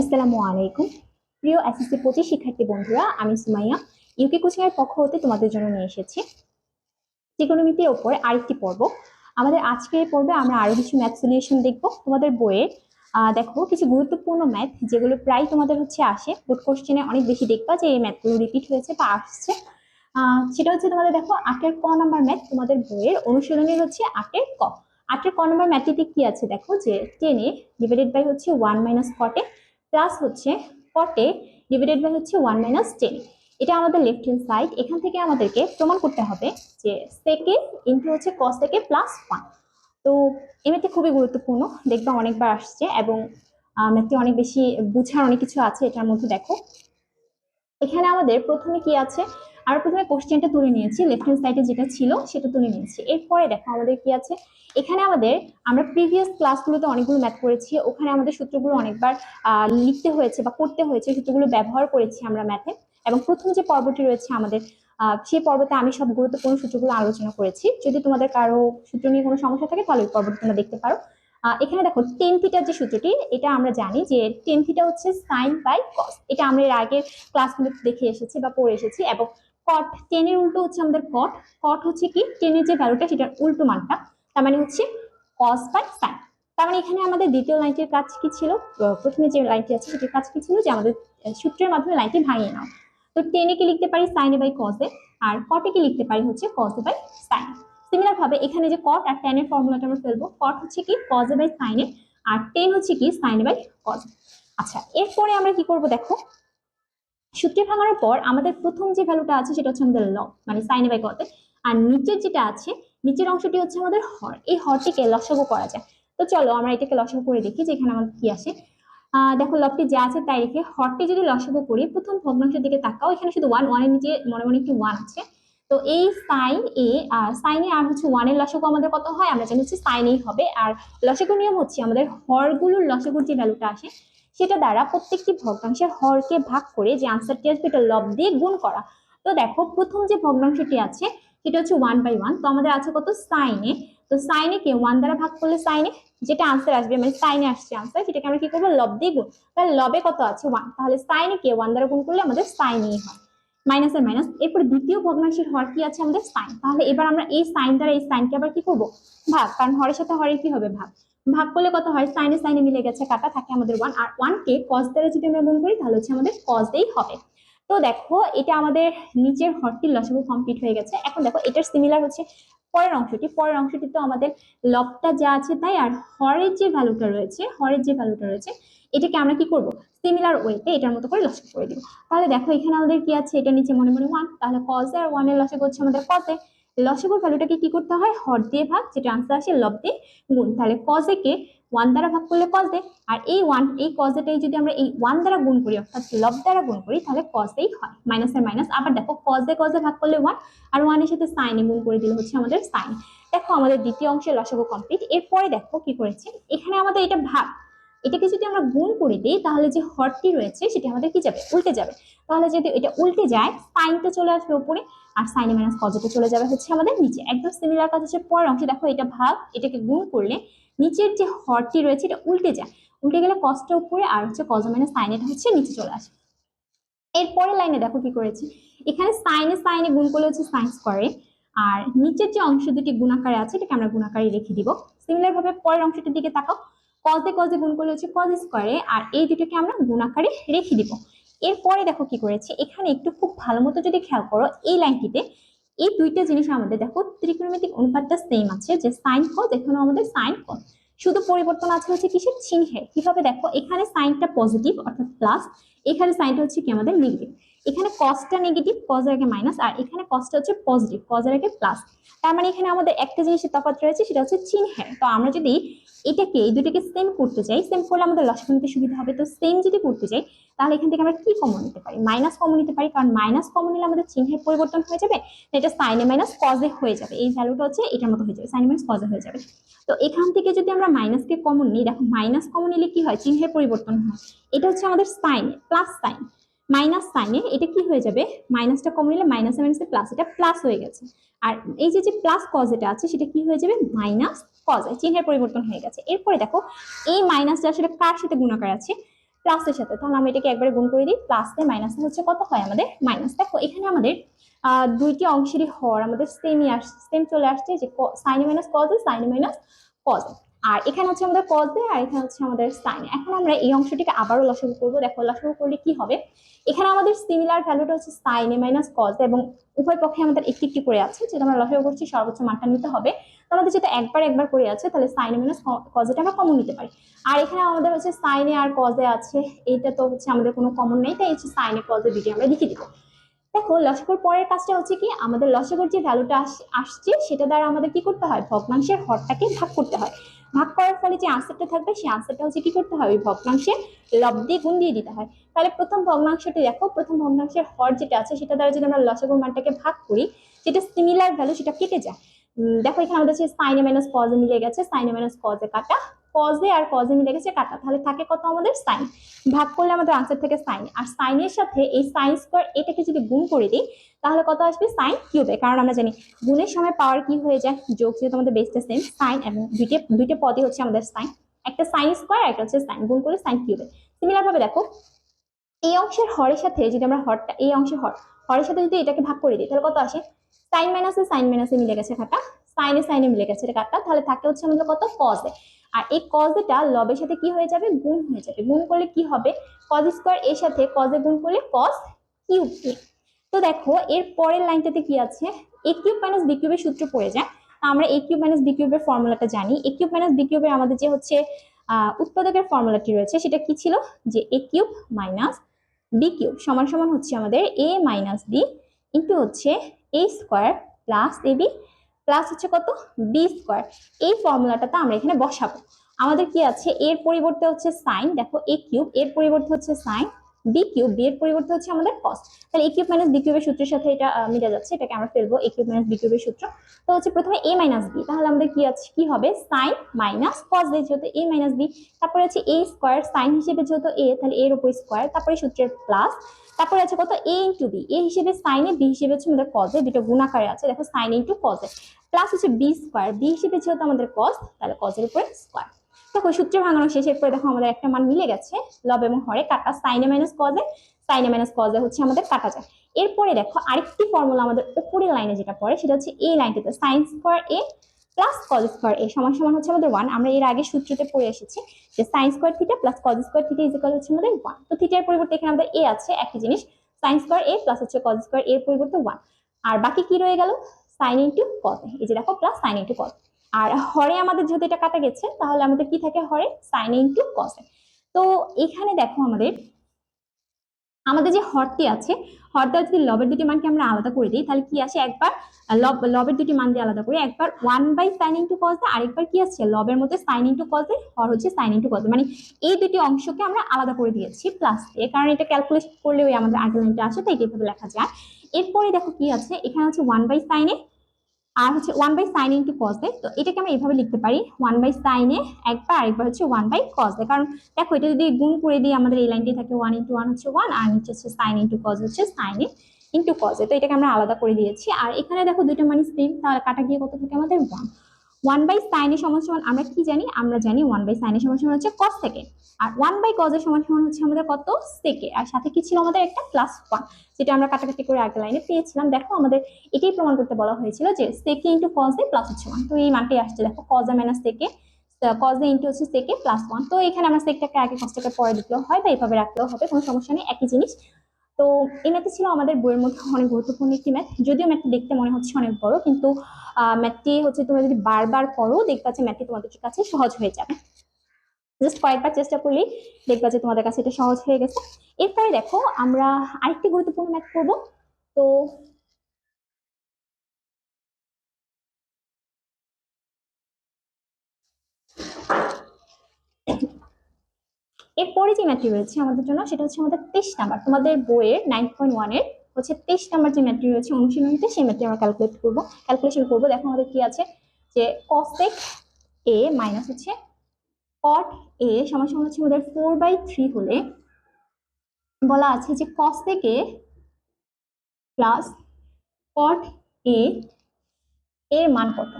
আসসালামু আলাইকুম। প্রিয় এসএসসি পঁচিশ শিক্ষার্থী বন্ধুরা, আমি সুমাইয়া। ইউকে কোচিং এর পক্ষ হতে তোমাদের জন্য নিয়ে এসেছি ত্রিকোণমিতির ওপর আরেকটি পর্ব। আমাদের আজকের পর্বে আমরা আরও কিছু ম্যাথ সলিউশন দেখব। তোমাদের বইয়ের দেখো কিছু গুরুত্বপূর্ণ ম্যাথ যেগুলো প্রায় তোমাদের হচ্ছে আসে। বোর্ড কোশ্চেনে অনেক বেশি দেখবা যে এই ম্যাথগুলো রিপিট হয়েছে বা আসছে। সেটা হচ্ছে তোমাদের দেখো আটের ক নাম্বার ম্যাথ তোমাদের বইয়ের অনুশীলনের হচ্ছে আটের ক। আটের ক নাম্বার ম্যাথটিতে কি আছে দেখো? যে টেনে ডিভাইডেড বাই হচ্ছে ওয়ান মাইনাস কটে প্লাস হচ্ছে কটে ডিভাইডেড বাই হচ্ছে ওয়ান মাইনাস টেন এটা আমাদের লেফট হ্যান্ড সাইড এখান থেকে আমাদেরকে প্রমাণ করতে হবে যে সেকে ইন্টু হচ্ছে কস থেকে প্লাস ওয়ান তো এমনিতে খুবই গুরুত্বপূর্ণ, দেখবা অনেকবার আসছে এবং ম্যাথটি অনেক বেশি বুঝার অনেক কিছু আছে এটার মধ্যে দেখো। এখানে আমাদের প্রথমে কি আছে? আমরা প্রথমে কোশ্চেনটা তুলে নিয়েছি লেফট হ্যান্ড সাইডে যেটা ছিল সেটা তুলে নিয়েছি। এরপরে দেখো আমাদের কি আছে? এখানে আমাদের আমরা প্রিভিয়াস ক্লাসগুলোতে অনেকগুলো ম্যাথ করেছি, ওখানে আমাদের সূত্রগুলো অনেকবার লিখতে হয়েছে বা করতে হয়েছে সূত্রগুলো ব্যবহার করেছি আমরা ম্যাথে এবং প্রথম যে পর্বটি রয়েছে আমাদের সেই পর্বতে আমি সব গুরুত্বপূর্ণ সূত্রগুলো আলোচনা করেছি। যদি তোমাদের কারও সূত্র নিয়ে কোনো সমস্যা থাকে, তাহলে ওই পর্বটি তোমরা দেখতে পারো। এখানে দেখো টেন থিটার যে সূত্রটি, এটা আমরা জানি যে টেন থিটা হচ্ছে সাইন বাই কস এটা আমরা এর আগের ক্লাসগুলোতে দেখে এসেছি বা পড়ে এসেছি এবং কট টেনের উল্টো হচ্ছে আমাদের কট কট হচ্ছে কি? টেনের যে ভ্যালুটা সেটার উল্টো মানটা। তার মানে হচ্ছে কস বাই সাইন তার মানে এখানে আমাদের দ্বিতীয় লাইনটির কাজ কি ছিল? প্রথমে যে লাইনটি আছে, সেটির কাজ কি ছিল? যে আমাদের সূত্রের মাধ্যমে লাইনটি ভাঙিয়ে নাও। তো টেনে কি লিখতে পারি সাইনে বাই কসে আর কটে কি লিখতে পারি হচ্ছে কসে বাই সাইন সিমিলার ভাবে এখানে যে কট আর টেনের ফর্মুলাটা আমরা ফেলব কট হচ্ছে কি? কজে বাই সাইনে আর টেন হচ্ছে কি? সাইনে বাই কজ আচ্ছা এরপরে আমরা কি করব দেখো? সূত্রে ভাঙানোর পর আমাদের প্রথম যে ভ্যালুটা আছে সেটা হচ্ছে আমাদের ল মানে সাইনে বাই কতে আর নিচের যেটা আছে, নিচের অংশটি হচ্ছে আমাদের হর। এই হরটিকে লসাগু করা যায়। তো চলো আমরা এটাকে লসাগু করে দেখি যে এখানে আমাদের কি আসে দেখো লবটি যা আছে তাই রেখে হরটি যদি লসাগু করি, প্রথম ভগ্নাংশের দিকে তাকাও, এখানে শুধু ওয়ান ওয়ানের নিচে মনে মনে একটি ওয়ান আছে। তো এই সাইন এ আর সাইন আর হচ্ছে ওয়ানের লসাগু আমাদের কত হয়? আমরা জানি হচ্ছে সাইন এই হবে। আর লসাগু নিয়ম হচ্ছে আমাদের হরগুলোর লসাগুর যে ভ্যালুটা আসে সেটা দ্বারা প্রত্যেকটি ভগ্নাংশের হরকে ভাগ করে যে আনসারটি আসবে এটা লব দিয়ে গুণ করা। তো দেখো, প্রথম যে ভগ্নাংশটি আছে, সেটা হচ্ছে ওয়ান বাই ওয়ান তো আমাদের আছে কত? সাইনে তো সাইনে কে? ওয়ান দ্বারা ভাগ করলে সাইনে যেটা আনসার আসবে মানে সাইনে আসছে আনসার সেটাকে আমরা কি করব? লব দিয়ে গুণ। তাহলে লবে কত আছে? ওয়ান তাহলে সাইনে কে? ওয়ান দ্বারা গুণ করলে আমাদের সাইনই হয়। মাইনাস আর মাইনাস এরপর দ্বিতীয় ভগ্নাংশের হর কি আছে? আমাদের সাইন তাহলে এবার আমরা এই সাইন দ্বারা এই সাইনকে আবার কি করব? ভাগ। কারণ হরের সাথে হরের কি হবে? ভাগ। ভাগ করলে কত হয়? সাইনে সাইনে মিলে গেছে, কাটা থাকে আমাদের ওয়ান আর ওয়ান কে কস দ্বারা যদি আমরা গুণ করি, তাহলে হচ্ছে আমাদের কস দেই হবে। তো দেখো, এটা আমাদের নিচের হরটির লসাগু কমপ্লিট হয়ে গেছে। এখন দেখো, এটার সিমিলার হচ্ছে পরের অংশটি। পরের অংশটি তো আমাদের লবটা যা আছে তাই, আর হরের যে ভ্যালুটা রয়েছে, হরের যে ভ্যালুটা রয়েছে, এটাকে আমরা কি করব? সিমিলার ওয়েতে এটার মতো করে লসাগু করে দিব। তাহলে দেখো, এখানে আমাদের কি আছে? এটা নিচে মনে মনে ওয়ান তাহলে কজে আর ওয়ানের লসাগু হচ্ছে আমাদের কজে লসাগুর ভ্যালুটাকে কি করতে হয়? হর দিয়ে ভাগ, যেটা আনসার আসে লব দিয়ে গুণ। তাহলে কজে কে ওয়ান দ্বারা ভাগ করলে কজে আর এই ওয়ান এই কজেটাই যদি আমরা এই ওয়ান দ্বারা গুণ করি, অর্থাৎ লব দ্বারা গুণ করি, তাহলে কজেই হয়। মাইনাস মাইনাসের মাইনাস আবার দেখো কজে কজে ভাগ করলে ওয়ান আর ওয়ানের সাথে সাইনে গুণ করে দিলে হচ্ছে আমাদের সাইন দেখো, আমাদের দ্বিতীয় অংশের লসাগু কমপ্লিট এরপরে দেখো কি করেছে? এখানে আমাদের এটা ভাগ। এটাকে যদি আমরা গুণ করে দিই, তাহলে যে হরটি রয়েছে সেটি আমাদের কি যাবে? উল্টে যাবে। তাহলে যদি এটা উল্টে যায় সাইনটা চলে আসবে উপরে আর সাইনে মাইনাস কজেটা চলে যাবে হচ্ছে আমাদের নিচে। একদম সিমিলার কাজ হচ্ছে পরের অংশে। দেখো এটা ভাগ, এটাকে গুণ করলে নিচের যে হরটি রয়েছে এটা উল্টে যায়। উল্টে গেলে কজটা উপরে আর হচ্ছে কজ মাইনাস সাইন এটা হচ্ছে নিচে চলে আসে। এরপরের লাইনে দেখো কি করেছি। এখানে সাইনে সাইনে গুণ করলে হচ্ছে সাইন স্কোয়ারে আর নিচের যে অংশ দুটি গুণাকারে আছে, এটাকে আমরা গুণাকারে রেখে দিব। সিমিলার ভাবে পরের অংশটির দিকে তাকাও। কজে কজে গুণ করলে হচ্ছে কজ স্কোয়ারে আর এই দুটোকে আমরা গুণ আকারে রেখে দিব। এরপরে দেখো কি করেছে, এখানে একটু খুব ভালো মতো যদি খেয়াল করো, এই লাইনটিতে এই দুইটা জিনিস আমাদের দেখো ত্রিকোণমিতিক অনুপাতটা সেম আছে, যে সাইন কজ এখানে আমাদের সাইন কজ শুধু পরিবর্তন আছে হচ্ছে কিসের? চিহ্নে কীভাবে দেখো, এখানে সাইনটা পজিটিভ অর্থাৎ প্লাস এখানে সাইনটা হচ্ছে কি আমাদের নেগেটিভ এখানে কসটা নেগেটিভ কজের আগে মাইনাস আর এখানে কসটা হচ্ছে পজিটিভ কজের আগে প্লাস তার মানে এখানে আমাদের একটা জিনিসের তফাৎ রয়েছে, সেটা হচ্ছে চিহ্নের। তো আমরা যদি এটাকে, এই দুটোকে সেম করতে চাই সেম করলে আমাদের লসাগু নিতে সুবিধা হবে। তো সেম যদি করতে চাই, তাহলে এখান থেকে আমরা কি কমন নিতে পারি? মাইনাস কমন নিতে পারি, কারণ মাইনাস কমন নিলে আমাদের চিহ্নের পরিবর্তন হয়ে যাবে এটা সাইনে মাইনাস কজে হয়ে যাবে। এই ভ্যালুটা হচ্ছে এটার মতো হয়ে যাবে সাইনে মাইনাস কজে হয়ে যাবে। তো এখান থেকে যদি আমরা মাইনাসকে কমন নিই, দেখো মাইনাস কমন নিলে কি হয়? চিহ্নের পরিবর্তন হয়। এটা হচ্ছে আমাদের সাইনে প্লাস সাইন মাইনাস সাইনে এটা কি হয়ে যাবে? মাইনাসটা কমন নিলে মাইনাস মাইনাসে প্লাস এটা প্লাস হয়ে গেছে। আর এই যে যে প্লাস কজ এটা আছে, সেটা কি হয়ে যাবে? মাইনাস কজ চিহ্নের পরিবর্তন হয়ে গেছে। এরপরে দেখো, এই মাইনাসটা আসলে কার সাথে গুণাকার আছে? প্লাসের সাথে। তাহলে আমরা এটাকে একবারে গুণ করে দিই। প্লাসে মাইনাসে হচ্ছে কত? হয় আমাদের মাইনাস দেখো, এখানে আমাদের দুইটি অংশেরই হর, আমাদের সেমই আস সেম চলে আসছে, যে সাইনে মাইনাস কজে সাইনে মাইনাস কজে আর এখানে হচ্ছে আমাদের কজে আর এখানে হচ্ছে আমাদের সাইনে এখন আমরা এই অংশটিকে আবারও লসাগু করব। দেখো, লসাগু করলে কি হবে? এখানে আমাদের সিমিলার ভ্যালুটা হচ্ছে সাইনে মাইনাস কজে এবং উভয় পক্ষে আমাদের একটি একটি করে আছে, যেটা আমরা লসাগু করছি, সর্বোচ্চ মানটা নিতে হবে। আমাদের যেটা একবার একবার করে আছে, তাহলে সাইনে মাইনাস কজেটা আমরা কমন নিতে পারি। আর এখানে আমাদের হচ্ছে সাইনে আর কজে আছে, এইটা তো হচ্ছে আমাদের কোনো কমন নেই, তাই হচ্ছে সাইনে কজে দুটি আমরা লিখে দিব। দেখো, লসাগুর পরের কাজটা হচ্ছে কি, আমাদের লসাগুর যে ভ্যালুটা আসছে, সেটা দ্বারা আমাদের কি করতে হয়? ভগ্নাংশের হরটাকে ভাগ করতে হয়। ভাগ করার ফলে যে আনসারটা থাকবে, সেই আনসারটা হচ্ছে কি করতে হবে? ভগ্নাংশে লব দিয়ে গুণ দিয়ে দিতে হয়। তাহলে প্রথম ভগ্নাংশটি দেখো, প্রথম ভগ্নাংশের হর যেটা আছে, সেটা দ্বারা যদি আমরা লসাগুর মানটাকে ভাগ করি, যেটা সিমিলার ভ্যালু সেটা কেটে যায়। দেখো এখানে আমাদের সাইনে মাইনাস কজে মিলে গেছে সাইনে মাইনাস কজে কাটা কজে আর কজে মিলে গেছে কাটা। তাহলে থাকে কত আমাদের সাইন ভাগ করলে আমাদের আনসার থেকে সাইন আর সাইনের সাথে এই সাইন স্কোয়ার এটাকে যদি গুণ করে দিই, তাহলে কত আসবে? সাইন কিউবে কারণ আমরা জানি গুণের সময় পাওয়ার কি হয়ে যায়? যোগ যেহেতু আমাদের বেসটা সেম সাইন এবং দুইটা দুইটা পদই হচ্ছে আমাদের সাইন একটা সাইন স্কোয়ার একটা হচ্ছে সাইন গুণ করলে সাইন কিউবে সিমিলার ভাবে দেখো, এই অংশের হরের সাথে যদি আমরা হরটা, এই অংশের হর, হরের সাথে যদি এটাকে ভাগ করে দিই, তাহলে কত আসে? সাইন মাইনাসে সাইন মাইনাসে মিলে গেছে কাটা। সাইনে সাইনে মিলে গেছে এটা কাটা। তাহলে থাকে হচ্ছে আমাদের কত? কজে আর এই কজেটা লবের সাথে কি হয়ে যাবে? গুণ হয়ে যাবে। গুণ করলে কি হবে? কজ স্কোয়ার এর সাথে কজে গুণ করলে কজ কিউব তো দেখো, এর পরের লাইনটাতে কি আছে? এ কিউব মাইনাস বি কিউবের সূত্র পড়ে যায়। আমরা এ কিউব মাইনাস বি কিউবের ফর্মুলাটা জানি। এ কিউব মাইনাস বি কিউবের আমাদের যে হচ্ছে উৎপাদকের ফর্মুলাটি রয়েছে, সেটা কি ছিল? যে A cube minus B cube সমান সমান হচ্ছে আমাদের এ মাইনাস বি ইন্টু হচ্ছে A square plus A B plus হচ্ছে কত? বি স্কোয়ার এই ফর্মুলাটাতে আমরা এখানে বসাবো। আমাদের কি আছে? এর পরিবর্তে হচ্ছে সাইন দেখো এ কিউব এর পরিবর্তে হচ্ছে সাইন বি কিউব বি এর পরিবর্তে হচ্ছে আমাদের কস তাহলে এ কিউব মাইনাস বি কিউবের সূত্রের সাথে এটা মিলে যাচ্ছে, এটাকে আমরা ফেলব এ কিউব মাইনাস বি কিউবের সূত্র। তো হচ্ছে প্রথমে এ মাইনাস বি তাহলে আমাদের কি আছে, কি হবে? সাইন মাইনাস কস দিয়ে যেহেতু এ মাইনাস বি তারপরে আছে এ স্কোয়ার সাইন হিসেবে যেহেতু এ তাহলে এর উপর স্কোয়ার তারপরে সূত্রের প্লাস তারপরে আছে কত? এ ইন্টু বি এ হিসেবে সাইনে বি হিসেবে হচ্ছে আমাদের কজে দুটো গুণাকারে আছে, দেখো সাইন ইন্টু কজে প্লাস হচ্ছে বি স্কোয়ার বি হিসেবে যেহেতু আমাদের কজ তাহলে কজের উপরে স্কোয়ার দেখো সূত্র ভাঙানো শেষের পরে দেখো আমাদের একটা মান মিলে গেছে লব এবং হরে, কাটা সাইনে মাইনাস কজে সাইনে মাইনাস কজে হচ্ছে আমাদের কাটা যায়। এরপরে দেখো আরেকটি ফর্মুলা আমাদের উপরের লাইনে যেটা পড়ে, সেটা হচ্ছে এই লাইনটিতে sine square A plus cos square A সমান সমান হচ্ছে আমাদের ওয়ান আমরা এর আগে সূত্রতে পড়ে এসেছি যে sine square theta plus cos square theta is is equal হচ্ছে আমাদের ওয়ান তো থিটার পরিবর্তে এখানে আমাদের এ আছে, একই জিনিস সাইন স্কোয়ার এ প্লাস হচ্ছে কজ স্কোয়ার এর পরিবর্তে ওয়ান আর বাকি কি রয়ে গেল? সাইন ইন্টু কজ এই যে দেখো প্লাস সাইন ইন্টু কজ আর হরে আমাদের যেহেতু এটা কাটা গেছে, তাহলে আমাদের কি থাকে? হরে সাইন ইন্টু কজ তো এখানে দেখো আমাদের আমাদের যে হরটি আছে, হরটা যদি লবের দুটি মানকে আমরা আলাদা করে দিই, তাহলে কি আসে? একবার লব লবের দুটি মান দিয়ে আলাদা করি একবার one by sine into cos আরেকবার কি আসছে? লবের মধ্যে সাইন ইন্টু কজে হর হচ্ছে সাইন ইন্টু কজে মানে এই দুটি অংশকে আমরা আলাদা করে দিয়েছি প্লাস দিয়ে কারণে এটা ক্যালকুলেট করলে ওই আমাদের আগের লাইনটা আসে তাই এইভাবে লেখা যায়। এরপরে দেখো কি আছে, এখানে হচ্ছে ওয়ান বাই সাইনে আর হচ্ছে ওয়ান বাই সাইন ইন্টু কজে তো এটাকে আমরা এইভাবে লিখতে পারি ওয়ান বাই সাইনে একবার আরেকবার হচ্ছে ওয়ান বাই কজে কারণ দেখো, এটা যদি গুণ করে দিই আমাদের এই লাইনটি থাকে ওয়ান ইন্টু ওয়ান হচ্ছে ওয়ান আর নিচে হচ্ছে সাইন ইন্টু কজ হচ্ছে সাইনে ইন্টু কজে তো এটাকে আমরা আলাদা করে দিয়েছি। আর এখানে দেখো দুইটা মানে সেম তাহলে কাটা গিয়ে কত থাকে আমাদের ওয়ান ওয়ান বাই সাইনের সমান সমান আমরা কি জানি? আমরা জানি ওয়ান বাই সাইনের সমান সমান হচ্ছে কস থেকে। আর ওয়ান বাই কজের সমান সমান হচ্ছে আমাদের কত? সেকে আর সাথে কি ছিল আমাদের? একটা প্লাস ওয়ান যেটা আমরা কাটাকাটি করে আগের লাইনে পেয়েছিলাম। দেখো, আমাদের এটাই প্রমাণ করতে বলা হয়েছিল যে সেকে ইন্টু কজে প্লাস হচ্ছে ওয়ান তো এই মানটাই আসছে। দেখো কজে মাইনাস সেকে কজে ইন্টু হচ্ছে সেকে প্লাস ওয়ান তো এখানে আমরা সেকটাকে আগে কষ্টটাকে পরে দিতেও হয় বা এইভাবে রাখলেও হবে, কোনো সমস্যা নেই। একই জিনিস তো এই ম্যাথটি ছিল আমাদের বইয়ের মধ্যে অনেক গুরুত্বপূর্ণ একটি ম্যাথ। যদিও ম্যাথটি দেখতে মনে হচ্ছে অনেক বড়, কিন্তু ম্যাথটি হচ্ছে তোমরা যদি বারবার পড়ো, দেখবা যে ম্যাথটি তোমাদের কাছে সহজ হয়ে যাবে। জাস্ট কয়েকবার চেষ্টা করলেই দেখবা যে তোমাদের কাছে এটা সহজ হয়ে গেছে। এরপরে দেখো, আমরা আরেকটি গুরুত্বপূর্ণ ম্যাথ করব তো এরপরে যে ম্যাথটি রয়েছে আমাদের জন্য, সেটা হচ্ছে আমাদের তেইশ নাম্বার। তোমাদের বইয়ের নাইন পয়েন্ট ওয়ানের হচ্ছে তেইশ নাম্বার যে ম্যাথটি রয়েছে অনুশীলনীতে, সেই ম্যাথটি আমরা ক্যালকুলেট করব। ক্যালকুলেশন করব। দেখো আমাদের কি আছে? যে কসেক এ মাইনাস হচ্ছে কট এ সমান সমান হচ্ছে আমাদের ফোর বাই থ্রি হলে বলা আছে যে কসেক এ প্লাস কট এ এর মান কত?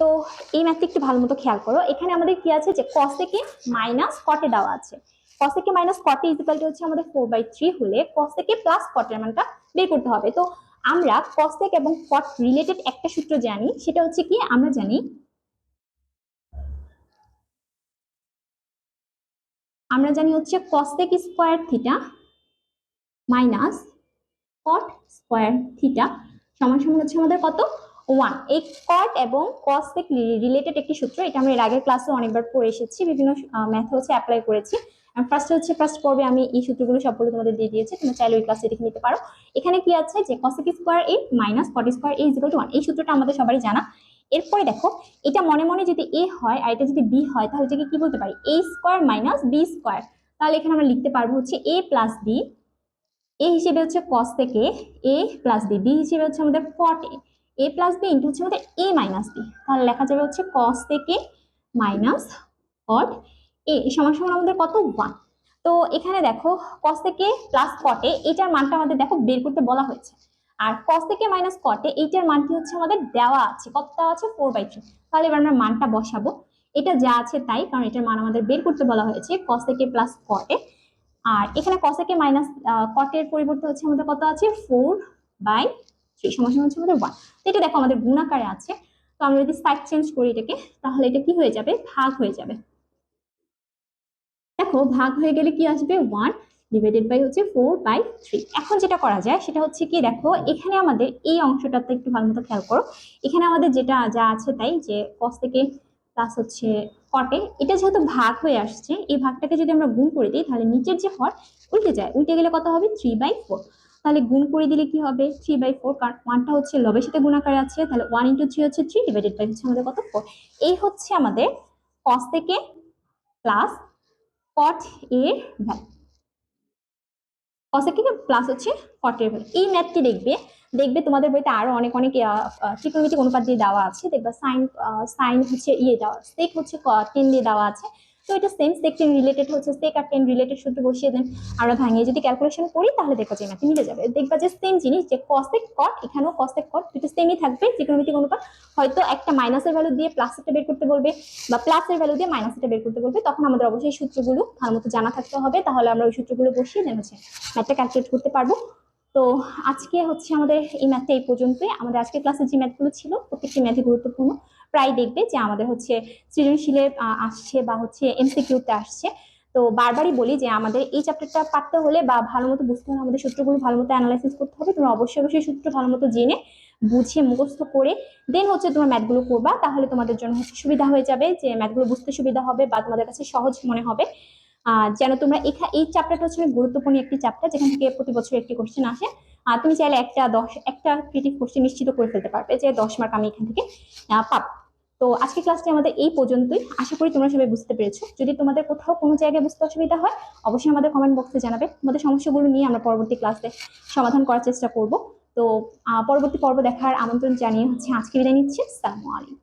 তো এই ম্যাথটা একটু ভালো মতো খেয়াল করো। এখানে আমাদের কি আছে যে কস থেকে মাইনাস কটে দেওয়া আছে। কস থেকে মাইনাস কটে ইজিক্যাল হচ্ছে আমাদের ফোর বাই থ্রি হলে কস থেকে প্লাস কটের মানটা বের করতে হবে। তো আমরা কসেক এবং কট রিলেটেড একটা সূত্র জানি, সেটা হচ্ছে কি আমরা জানি আমরা জানি হচ্ছে cosec square theta minus cot square theta সমান সমান হচ্ছে আমাদের কত? ওয়ান এই কট এবং কসেক রিলেটেড একটি সূত্র। এটা আমরা এর আগের ক্লাসে অনেকবার পড়ে এসেছি। বিভিন্ন ম্যাথে হচ্ছে অ্যাপ্লাই করেছি। ফার্স্ট হচ্ছে ফার্স্ট পর্বে আমি এই সূত্রগুলো সবগুলো তোমাদের দিয়ে দিয়েছি। তোমরা চাইলে ওই ক্লাসে দেখে নিতে পারো। এখানে কি আছে যে cosec square A minus cot square A to one এই সূত্রটা আমাদের সবারই জানা। এরপরে দেখো, এটা মনে মনে যদি এ হয় আর এটা যদি বি হয়, তাহলে এটাকে কি বলতে পারি? A square minus B square তাহলে এখানে আমরা লিখতে পারব হচ্ছে এ প্লাস বি এ হিসেবে হচ্ছে কস থেকে এ প্লাস বি বি হিসেবে হচ্ছে আমাদের cot A A plus B into হচ্ছে আমাদের এ মাইনাস বি তাহলে লেখা যাবে হচ্ছে কস থেকে মাইনাস কট এ সমান সমান আমাদের কত? ওয়ান তো এখানে দেখো কস থেকে প্লাস কটে এটার মানটা আমাদের দেখো বের করতে বলা হয়েছে। আর কস থেকে মাইনাস কটে এইটার মানটি হচ্ছে আমাদের দেওয়া আছে। কত দেওয়া আছে? ফোর বাই থ্রি তাহলে এবার আমরা মানটা বসাবো। এটা যা আছে তাই, কারণ এটার মান আমাদের বের করতে বলা হয়েছে কস থেকে প্লাস কটে আর এখানে কস থেকে মাইনাস কটের পরিবর্তে হচ্ছে আমাদের কত আছে? ফোর বাই থ্রি সমান হচ্ছে আমাদের ওয়ান তো এটা দেখো আমাদের গুণাকারে আছে। তো আমরা যদি সাইড চেঞ্জ করি এটাকে, তাহলে এটা কি হয়ে যাবে? ভাগ হয়ে যাবে। দেখো, ভাগ হয়ে গেলে কি আসবে? ওয়ান ডিভাইডেড বাই হচ্ছে ফোর বাই থ্রি এখন যেটা করা যায়, সেটা হচ্ছে কি, দেখো, এখানে আমাদের এই অংশটাতে একটু ভালো মতো খেয়াল করো। এখানে আমাদের যেটা যা আছে তাই, যে কস থেকে প্লাস হচ্ছে কটে এটা যেহেতু ভাগ হয়ে আসছে, এই ভাগটাকে যদি আমরা গুণ করে দিই, তাহলে নিচের যে হর, উল্টে যায়। উল্টে গেলে কত হবে? থ্রি বাই ফোর তাহলে গুণ করে দিলে কি হবে? থ্রি বাই ফোর কারণ ওয়ানটা হচ্ছে লবের সাথে গুণাকারে আছে, তাহলে ওয়ান ইন্টু থ্রি হচ্ছে থ্রি ডিভাইডেড বাই হচ্ছে আমাদের কত? ফোর এই হচ্ছে আমাদের কস থেকে প্লাস কট এর ভ্যালু কসেক থেকে প্লাস হচ্ছে কটের ভ্যালু এই ম্যাথটি দেখবে দেখবে তোমাদের বইতে আরও অনেক অনেক ত্রিকোণমিতিক অনুপাত দিয়ে দেওয়া আছে। দেখবা সাইন সাইন হচ্ছে ইয়ে দেওয়া সেক হচ্ছে টেন দিয়ে দেওয়া আছে। তো এটা সেম টেন রিলেটেড হচ্ছে সেক আর টেন রিলেটেড সূত্র বসিয়ে দেন। আমরা ভাঙিয়ে যদি ক্যালকুলেশন করি, তাহলে দেখবা যে ম্যাথে মিলে যাবে। দেখবা যে সেম জিনিস, যে কসেক কট এখানেও কসেক কট দুটো সেমই থাকবে ত্রিকোণমিতিক অনুপাত হয়তো একটা মাইনাসের ভ্যালু দিয়ে প্লাসেরটা বের করতে বলবে, বা প্লাসের ভ্যালু দিয়ে মাইনাসেরটা বের করতে বলবে, তখন আমাদের অবশ্যই সূত্রগুলো ভালো মতো জানা থাকতে হবে। তাহলে আমরা ওই সূত্রগুলো বসিয়ে দেন হচ্ছে ম্যাথটা ক্যালকুলেট করতে পারব। তো আজকে হচ্ছে আমাদের এই ম্যাথটা এই পর্যন্তই। আমাদের আজকের ক্লাসে যে ম্যাথগুলো ছিল, প্রত্যেকটি ম্যাথই গুরুত্বপূর্ণ। প্রায় দেখবে যে আমাদের হচ্ছে সৃজনশীলে আসছে বা হচ্ছে এমসিকিউতে আসছে। তো বারবারই বলি যে আমাদের এই চ্যাপ্টারটা পারতে হলে বা ভালো মতো বুঝতে হলে আমাদের সূত্রগুলো ভালো মতো অ্যানালাইসিস করতে হবে। তোমরা অবশ্যই অবশ্যই সূত্র ভালো মতো জেনে, বুঝে, মুখস্থ করে দেন হচ্ছে তোমার ম্যাথগুলো করবা। তাহলে তোমাদের জন্য হচ্ছে সুবিধা হয়ে যাবে যে ম্যাথগুলো বুঝতে সুবিধা হবে বা তোমাদের কাছে সহজ মনে হবে। যেন তোমরা এখা এই চ্যাপ্টারটা হচ্ছে গুরুত্বপূর্ণ একটি চ্যাপ্টার যেখান থেকে প্রতি বছর একটি কোশ্চেন আসে। আর তুমি চাইলে একটা দশ, একটা ক্রিটিভ কোশ্চেন নিশ্চিত করে ফেলতে পারবে যে দশ মার্ক আমি এখান থেকে পাবো। তো আজকে ক্লাসটি আমাদের এই পর্যন্তই। আশা করি তোমরা সবাই বুঝতে পেরেছ। যদি তোমাদের কোথাও কোনো জায়গায় বুঝতে অসুবিধা হয়, অবশ্যই আমাদের কমেন্ট বক্সে জানাবে। তোমাদের সমস্যাগুলো নিয়ে আমরা পরবর্তী ক্লাসে সমাধান করার চেষ্টা করব। তো পরবর্তী পর্ব দেখার আমন্ত্রণ জানিয়ে হচ্ছে আজকে বিদায় নিচ্ছি। সালামু আলাইকুম।